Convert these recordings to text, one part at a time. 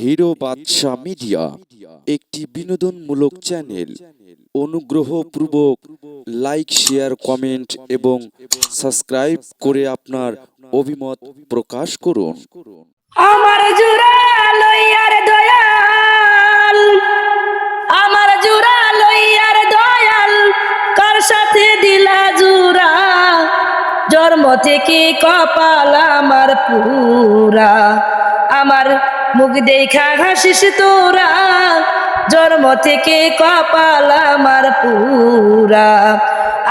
Hero বাদশা media একটি বিনোদনমূলক channel. অনুগ্রহ অনুগ্রহপূর্বক লাইক, শেয়ার, কমেন্ট এবং সাবস্ক্রাইব করে আপনার অভিমত প্রকাশ করুন। আমার জুড়া লইয়ার দয়াল, আমার জুড়া লইয়ার দয়াল, কার সাথে দিলা জুড়া? জন্ম থেকে কপাল আমার পুরা। আমার মুখ দেখা হাসিস তোরা, জন্ম থেকে কপাল আমার পুরা।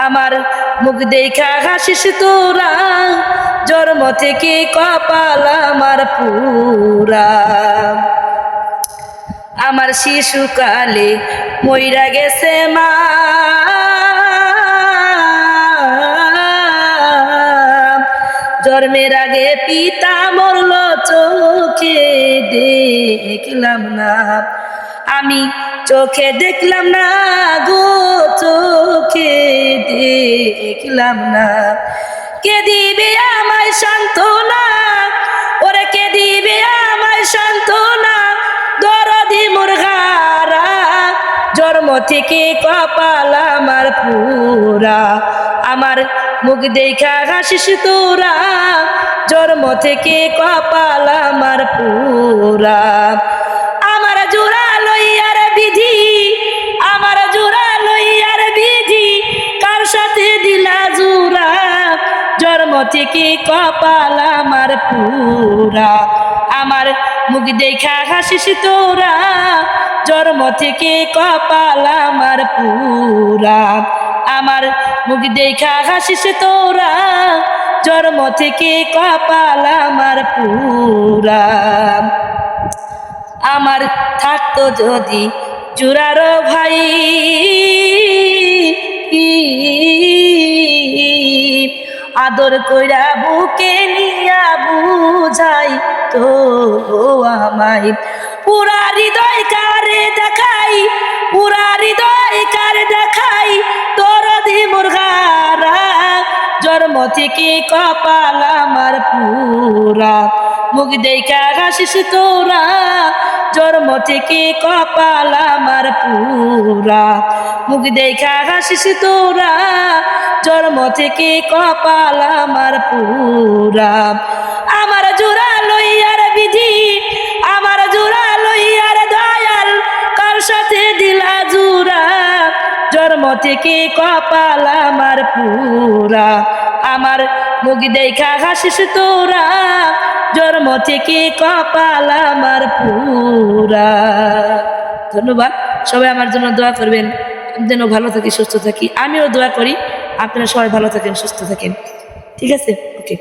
আমার মুখ দেখা হাসিস তোরা, জন্ম থেকে কপাল আমার পুরা। আমার শিশুকালে মইরা গেছে মা। জন্মের আগে পিতা মরল চোখে দেখলাম না। আমি চোখে দেখলাম না গো, চোখে দেখলাম না। কে দিবে আমায় সান্ত্বনা থেকে কপাল আমার পুরা? আমার মুখ দেখা হাসিস তোরা। জন্ম থেকে কপাল আমার পুরা? আমার জোড়া লইয়ার বিধি, আমার জোড়া লইয়ার বিধি, কার সাথে দিলা জোড়া? জন্ম থেকে কপাল আমার পুরা? আমার মুখ দেখা হাসিস তোরা জন্ম থেকে কপাল আমার পুরা আমার মুখ দেখা হাসিস তোরা জন্ম থেকে কপাল আমার পুরা আমার থাকতো যদি জুরারো ভাই আদর কইরা বুকে বুঝাই তো আমায়। পুরা হৃদয় কারে দেখাই, পুরা হৃদয় কারে দেখাই, তোর দি মুরগারা। জন্ম থেকে কপাল আমার পুরা। মুখ দেখা হাসিস তোরা, জন্ম থেকে কপাল আমার পুরা। মুখ দেখা হাসিস তোরা, জন্ম থেকে কপাল আমার পুরা। জন্ম থেকে কপাল আমার পুরা? আমার মুখ দেখা হাসিস তোরা, জন্ম থেকে কপাল আমার পুরা। ধন্যবাদ, সবাই আমার জন্য দোয়া করবেন। যেন ভালো থাকি, সুস্থ থাকি। আমিও দোয়া করি। আপনারা সবাই ভালো থাকেন, সুস্থ থাকেন। ঠিক আছে? ওকে